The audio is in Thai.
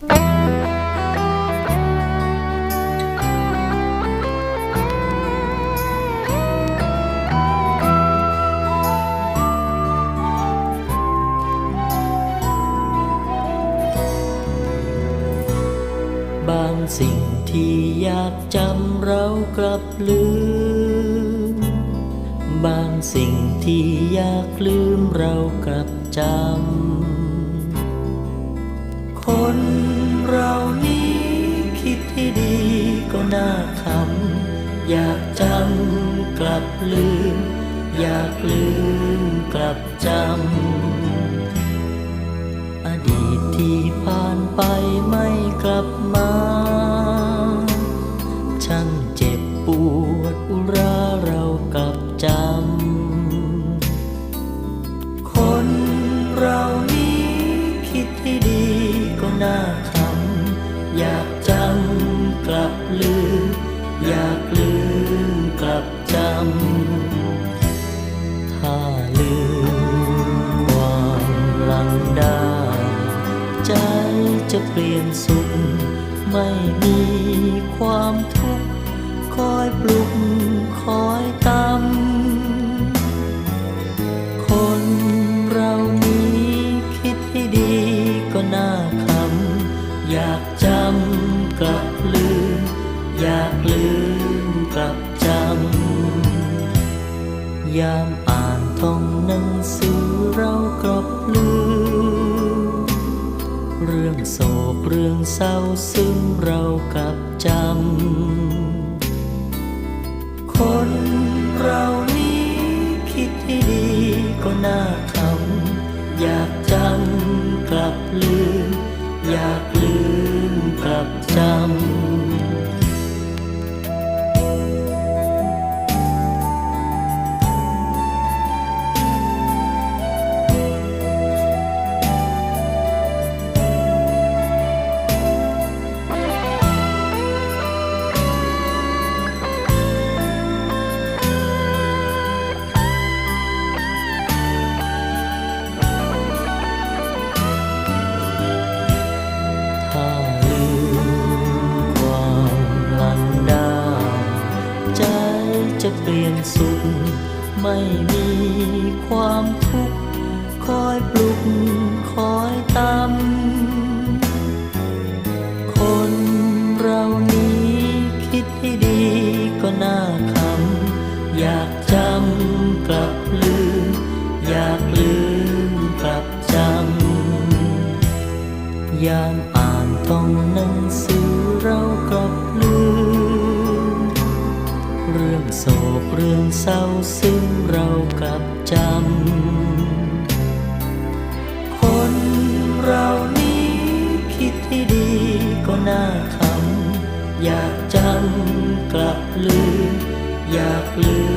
บางสิ่งที่อยากจำเรากลับลืม บางสิ่งที่อยากลืมเรากลับจำ คนเรานี้คิดที่ดีก็น่าคำอยากจำกลับลืม อยากลืมกลับจำ อดีตที่ผ่านไปมา ก็น่าคำอยากจำกลับลืม อยากลืมกลับจำ ถ้าลืมความหลังได้ ใจจะเปลี่ยนสุข ไม่มีความทุกข์ คอยปลุกคอยตำ อยากจำกลับลืม อยากลืมกลับจำ ยามอ่านท่องหนังสือเรากลับลืม เรื่องโศกเรื่องเศร้าซึ่งเรากลับจำ คนเรานี้คิดที่ดีก็น่าคำอยากจำกลับลืมอยากล ก ไม่มีความทุกข์คอยปลุกคอยตำคนเรานี้คิดให้ดีก็น่าคำอยากจำกลับลืม อยากลืมกลับจำยามอ่านท่องหนังสือเรากลับ เรื่องโศกเรื่องเศร้าซึ่งเรากลับจำ คนเรานี้คิดที่ดีก็น่าคำอยากจำกลับลืม อยากลืม